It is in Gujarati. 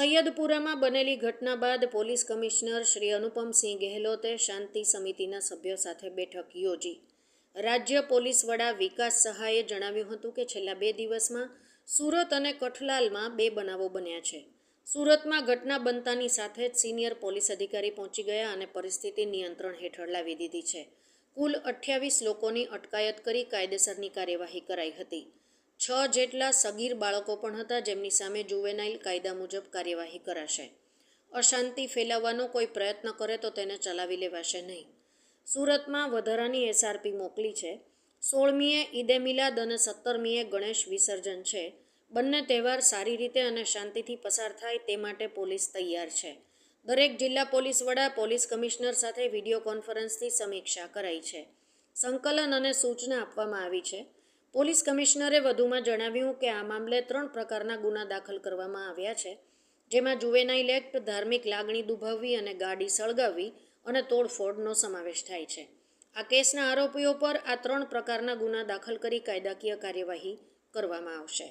સૈયદપુરામાં બનેલી ઘટના બાદ પોલીસ કમિશનર શ્રી અનુપમસિંહ ગેહલોતે શાંતિ સમિતિના સભ્યો સાથે બેઠક યોજી. રાજ્ય પોલીસ વડા વિકાસ સહાયે જણાવ્યું હતું કે છેલ્લા બે દિવસમાં સુરત અને કઠલાલમાં બે બનાવો બન્યા છે. સુરતમાં ઘટના બનતાની સાથે જ સિનિયર પોલીસ અધિકારી પહોંચી ગયા અને પરિસ્થિતિ નિયંત્રણ હેઠળ લાવી દીધી છે. કુલ અઠ્યાવીસ લોકોની અટકાયત કરી કાયદેસરની કાર્યવાહી કરાઈ હતી. છ જેટલા સગીર બાળકો પણ હતા જેમની સામે જુવેનાઇલ કાયદા મુજબ કાર્યવાહી કરાશે. અશાંતિ ફેલાવવાનો કોઈ પ્રયત્ન કરે તો તેને ચલાવી લેવાશે નહીં. સુરતમાં વધારાની એસઆરપી મોકલી છે. સોળમીએ ઈદે મિલાદ અને સત્તરમીએ ગણેશ વિસર્જન છે. બંને તહેવાર સારી રીતે અને શાંતિથી પસાર થાય તે માટે પોલીસ તૈયાર છે. દરેક જિલ્લા પોલીસ વડા પોલીસ કમિશનર સાથે વીડિયો કોન્ફરન્સથી સમીક્ષા કરાઈ છે. સંકલન અને સૂચના આપવામાં આવી છે. પોલીસ કમિશનરે વધુમાં જણાવ્યું કે આ મામલે ત્રણ પ્રકારના ગુના દાખલ કરવામાં આવ્યા છે, જેમાં જુવેનાઇલ એક્ટ, ધાર્મિક લાગણી દુભાવવી અને ગાડી સળગાવવી અને તોડફોડનો સમાવેશ થાય છે. આ કેસના આરોપીઓ પર આ ત્રણ પ્રકારના ગુના દાખલ કરી કાયદાકીય કાર્યવાહી કરવામાં આવશે.